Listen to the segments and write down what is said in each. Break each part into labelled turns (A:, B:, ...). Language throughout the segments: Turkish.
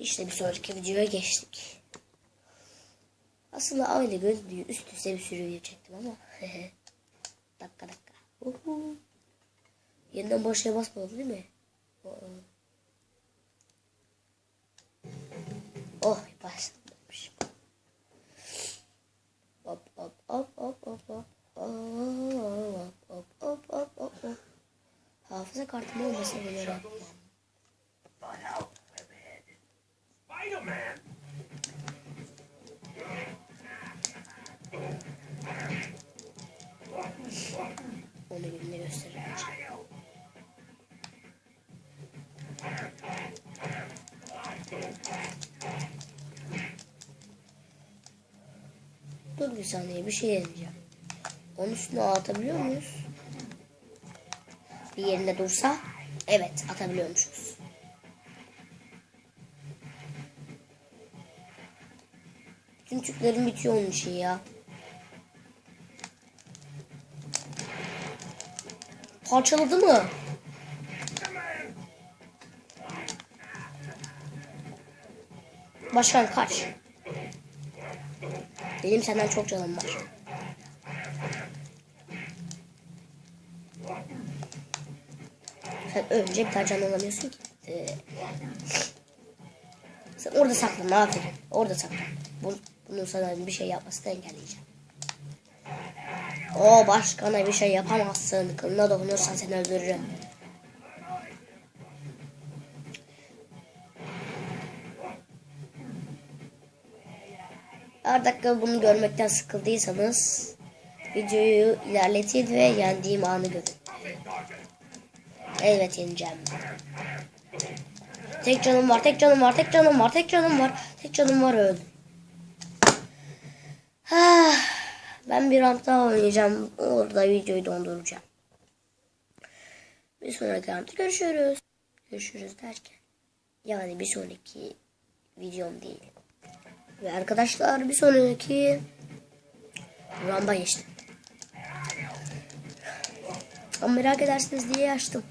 A: İşte bir sonraki videoya geçtik. Aslında aynı görüntüyü üst üste bir sürü video çektim ama. dakika dakika. Uhu. Yeniden başa basmadım değil mi? Oh başlamış. Hop hop hop hop hop hop. Hop hop hop hop hop. Hafıza kartım olmasa bunu yapmam. Onu birine göstereceğim. Dur bir saniye bir şey deneyeceğim. Onun üstüne atabiliyor muyuz? Bir yerinde dursa evet atabiliyormuşuz. Tüm tüklerim bitiyor onun için ya. Parçaladı mı? Başkan kaç. Benim senden çok canım var. Sen önce bir tane can alamıyorsun ki. Ee, sen orada saklan aferin. Orada saklan. Bu, bunun sana bir şey yapmasını engelleyeceğim. O başkana bir şey yapamazsın. Kılına dokunursan seni öldürürüm. Her dakika bunu görmekten sıkıldıysanız videoyu ilerletin ve yendiğim anı görün. Evet yeneceğim. Tek canım var, tek canım var, tek canım var, tek canım var, tek canım var öldüm. Ah, ben bir round daha oynayacağım. Orada videoyu donduracağım. Bir sonraki roundda görüşürüz. Görüşürüz derken. Yani bir sonraki videom değil. Ve arkadaşlar bir sonraki rounda geçtim. Ama merak edersiniz diye açtım.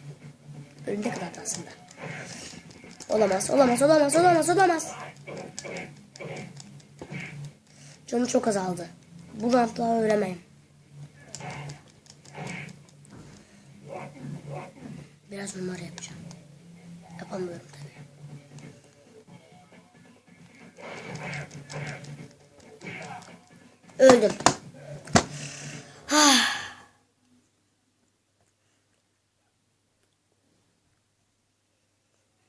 A: Önünde kadar aslında. Olamaz, olamaz, olamaz, olamaz, olamaz. Canı çok azaldı. Bu rantla öğrenemem. Biraz numara yapacağım. Yapamıyorum tabii. Öldüm. Ah.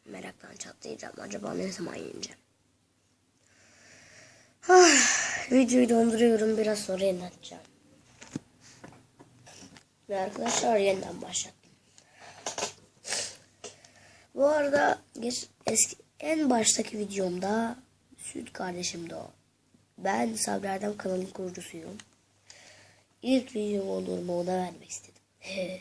A: Meraktan çatlayacağım. Acaba ne zaman yeneceğim? Ah, videoyu donduruyorum. Biraz sonra yeniden. Ve arkadaşlar yeniden başlattım. Bu arada geç, eski, en baştaki videomda Süt kardeşim de o. Ben Sabri Erdem kanalın kurucusuyum. İlk videom olduğumu ona vermek istedim.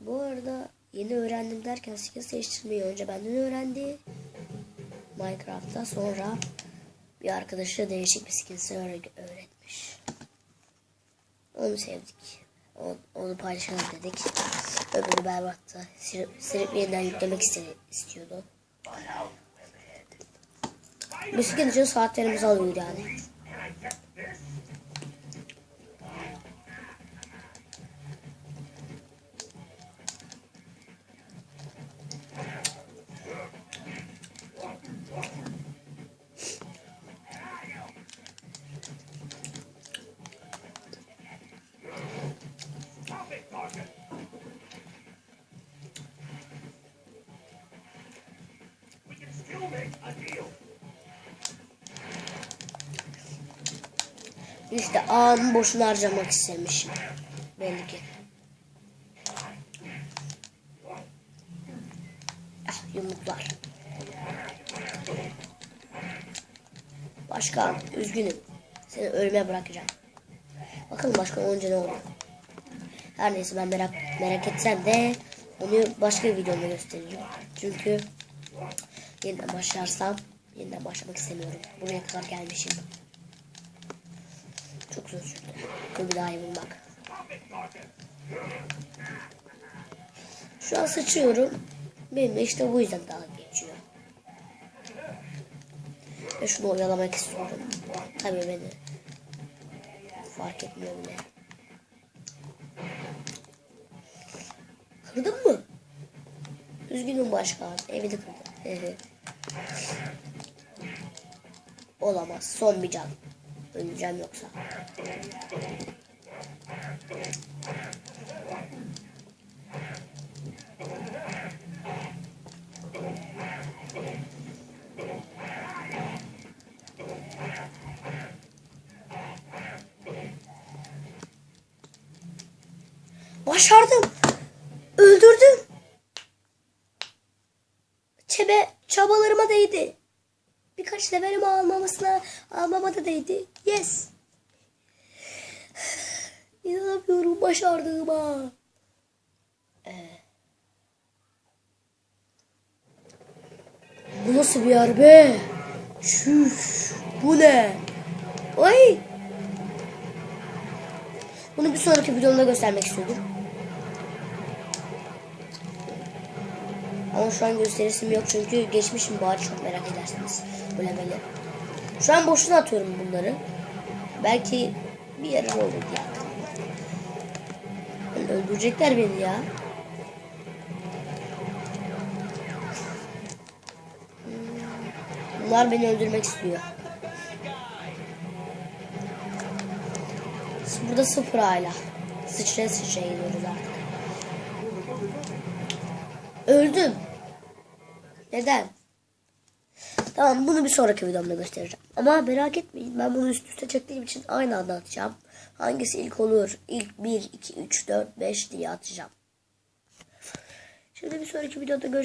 A: Bu arada yeni öğrendim derken skills değiştirmeyi önce benden öğrendi. Minecraft'ta sonra bir arkadaşı değişik bir skills öğretmiş. Onu sevdik. Onu, onu paylaşalım dedik. Öbürü berbattı. Silip yeniden yüklemek istedi, istiyordu. Bisiklet için saatlerimizi alıyor yani.
B: Target! We can still make a deal.
A: İşte ağamı boşuna harcamak istemişim. Belli ki. Ah yumruklar. Başkan üzgünüm. Seni ölüme bırakacağım. Bakalım başkan olunca ne olur. Her neyse ben merak merak etsem de onu başka bir videomda göstereceğim. Çünkü yeniden başlarsam yeniden başlamak istemiyorum. Buraya kadar gelmişim. Çok zor sürdü. Bu daha iyi bulmak. Şu an sıçıyorum. Benimle işte bu yüzden dalga geçiyor. Ve şunu oyalamak istiyorum. Tabii beni. Fark etmiyor bile. Kırdın mı? Üzgünüm başkan. Evi de kırdım. Olamaz. Son bir can. Öleceğim yoksa. Başardım. Öldürdüm. Çebe çabalarıma değdi. Birkaç levelimi almamasına almama da değdi. Yes. İnanamıyorum başardığıma. Ee, bu nasıl bir yer be? Şüş. Bu ne? Ay. Bunu bir sonraki videomda göstermek istiyorum. Ama şu an gösterisim yok çünkü geçmişim bari çok merak edersiniz. Böyle böyle. Şu an boşuna atıyorum bunları. Belki bir yararı olur diye. Yani öldürecekler beni ya. Hmm, Bunlar beni öldürmek istiyor. Burada sıfır hala. Sıçraya sıçraya gidiyoruz artık. Öldüm. Neden? Tamam bunu bir sonraki videomda göstereceğim. Ama merak etmeyin ben bunu üst üste çektiğim için aynı anda atacağım. Hangisi ilk olur? İlk 1, 2, 3, 4, 5 diye atacağım. Şimdi bir sonraki videoda görüşürüz.